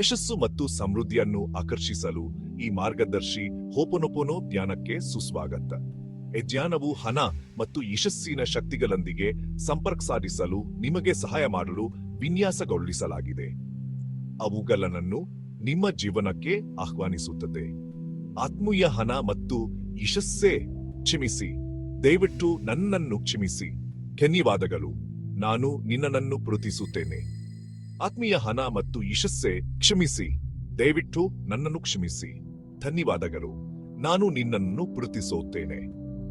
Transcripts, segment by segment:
ಯಶಸ್ಸು ಮತ್ತು ಸಮೃದ್ಧಿಯನ್ನು ಆಕರ್ಷಿಸಲು ಈ ಮಾರ್ಗದರ್ಶಿ ಹೋಪನೊಪೊನೋ ಧ್ಯಾನಕ್ಕೆ ಸುಸ್ವಾಗತ. ಈ ಧ್ಯಾನವು ಹಣ ಮತ್ತು ಯಶಸ್ಸಿನ ಶಕ್ತಿಗಳೊಂದಿಗೆ ಸಂಪರ್ಕ ಸಾಧಿಸಲು ನಿಮಗೆ ಸಹಾಯ ಮಾಡಲು ವಿನ್ಯಾಸಗೊಳಿಸಲಾಗಿದೆ. ಅವುಗಳನ್ನು ನಿಮ್ಮ ಜೀವನಕ್ಕೆ ಆಹ್ವಾನಿಸುತ್ತದೆ. ಆತ್ಮೀಯ ಹಣ ಮತ್ತು ಯಶಸ್ಸೇ ಕ್ಷಮಿಸಿ. ದಯವಿಟ್ಟು ನನ್ನನ್ನು ಕ್ಷಮಿಸಿ. ಧನ್ಯವಾದಗಳು. ನಾನು ನಿನ್ನನ್ನು ಪ್ರೀತಿಸುತ್ತೇನೆ. ಆತ್ಮೀಯ ಹಣ ಮತ್ತು ಯಶಸ್ಸೆ ಕ್ಷಮಿಸಿ. ದಯವಿಟ್ಟು ನನ್ನನ್ನು ಕ್ಷಮಿಸಿ. ಧನ್ಯವಾದಗಳು. ನಾನು ನಿನ್ನನ್ನು ಪ್ರೀತಿಸುತ್ತೇನೆ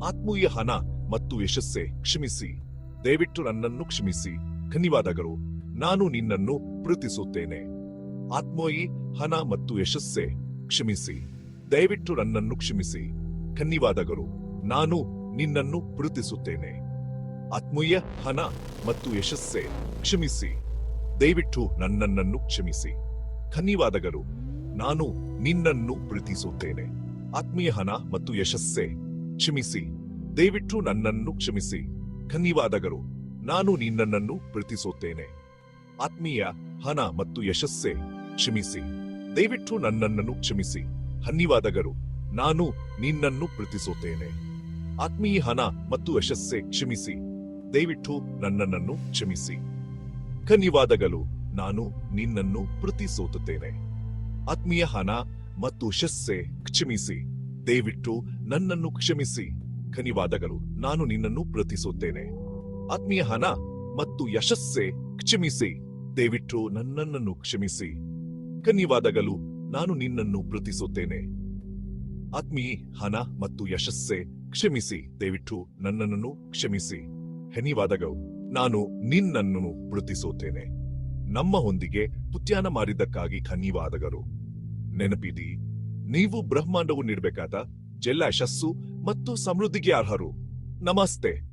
ಆತ್ಮೀಯ ಹಣ ಮತ್ತು ಯಶಸ್ಸೆ ಕ್ಷಮಿಸಿ. ದಯವಿಟ್ಟು ನನ್ನನ್ನು ಕ್ಷಮಿಸಿ. ಧನ್ಯವಾದಗಳು. ನಾನು ನಿನ್ನನ್ನು ಪ್ರೀತಿಸುತ್ತೇನೆ ಆತ್ಮೋಯಿ ಹಣ ಮತ್ತು ಯಶಸ್ಸೆ ಕ್ಷಮಿಸಿ. ದಯವಿಟ್ಟು ನನ್ನನ್ನು ಕ್ಷಮಿಸಿ. ಧನ್ಯವಾದಗಳು. ನಾನು ನಿನ್ನನ್ನು ಪ್ರೀತಿಸುತ್ತೇನೆ ಆತ್ಮೀಯ ಹಣ ಮತ್ತು ಯಶಸ್ಸೆ ಕ್ಷಮಿಸಿ. ದಯವಿಟ್ಟು ನನ್ನನ್ನು ಕ್ಷಮಿಸಿ. ಧನ್ಯವಾದಗಳು. ನಾನು ನಿನ್ನನ್ನು ಪ್ರೀತಿಸುತ್ತೇನೆ. ಆತ್ಮೀಯ ಹಣ ಮತ್ತು ಯಶಸ್ಸೇ. ಕ್ಷಮಿಸಿ. ದಯವಿಟ್ಟು ನನ್ನನ್ನು ಕ್ಷಮಿಸಿ. ಧನ್ಯವಾದಗಳು. ನಾನು ನಿನ್ನನ್ನು ಪ್ರೀತಿಸುತ್ತೇನೆ. ಆತ್ಮೀಯ ಹಣ ಮತ್ತು ಯಶಸ್ಸೇ. ಕ್ಷಮಿಸಿ. ದಯವಿಟ್ಟು ನನ್ನನ್ನು ಕ್ಷಮಿಸಿ. ಧನ್ಯವಾದಗಳು. ನಾನು ನಿನ್ನನ್ನು ಪ್ರೀತಿಸುತ್ತೇನೆ. ಆತ್ಮೀಯ ಹಣ ಮತ್ತು ಯಶಸ್ಸೇ. ಕ್ಷಮಿಸಿ. ದಯವಿಟ್ಟು ನನ್ನನ್ನು ಕ್ಷಮಿಸಿ. ಧನ್ಯವಾದಗಳು. ನಾನು ನಿನ್ನನ್ನು ಪ್ರೀತಿಸುತ್ತೇನೆ ಆತ್ಮೀಯ ಹಣ ಮತ್ತು ಶಸ್ಸೆ ಕ್ಷಮಿಸಿ. ದಯವಿಟ್ಟು ನನ್ನನ್ನು ಕ್ಷಮಿಸಿ. ಧನ್ಯವಾದಗಳು. ನಾನು ನಿನ್ನನ್ನು ಪ್ರೀತಿಸುತ್ತೇನೆ. ಆತ್ಮೀಯ ಹಣ ಮತ್ತು ಯಶಸ್ಸೆ ಕ್ಷಮಿಸಿ. ದಯವಿಟ್ಟು ನನ್ನನ್ನು ಕ್ಷಮಿಸಿ. ಧನ್ಯವಾದಗಳು. ನಾನು ನಿನ್ನನ್ನು ಪ್ರೀತಿಸುತ್ತೇನೆ. ಆತ್ಮೀಯ ಹಣ ಮತ್ತು ಯಶಸ್ಸೆ ಕ್ಷಮಿಸಿ. ದಯವಿಟ್ಟು ನನ್ನನ್ನು ಕ್ಷಮಿಸಿ. ಧನ್ಯವಾದಗಳು. ನಾನು ನಿನ್ನನ್ನು ಪ್ರೀತಿಸುತ್ತೇನೆ ನಮ್ಮ ಹೊಂದಿಗೆ ಪುತ್ಯಾನ ಮಾಡಿದ್ದಕ್ಕಾಗಿ ಧನ್ಯವಾದಗಳು. ನೆನಪಿದಿ ನೀವು ಬ್ರಹ್ಮಾಂಡವು ನೀಡಬೇಕಾದ ಜೆಲ್ಲ ಯಶಸ್ಸು ಮತ್ತು ಸಮೃದ್ಧಿಗೆ ಅರ್ಹರು. ನಮಸ್ತೆ.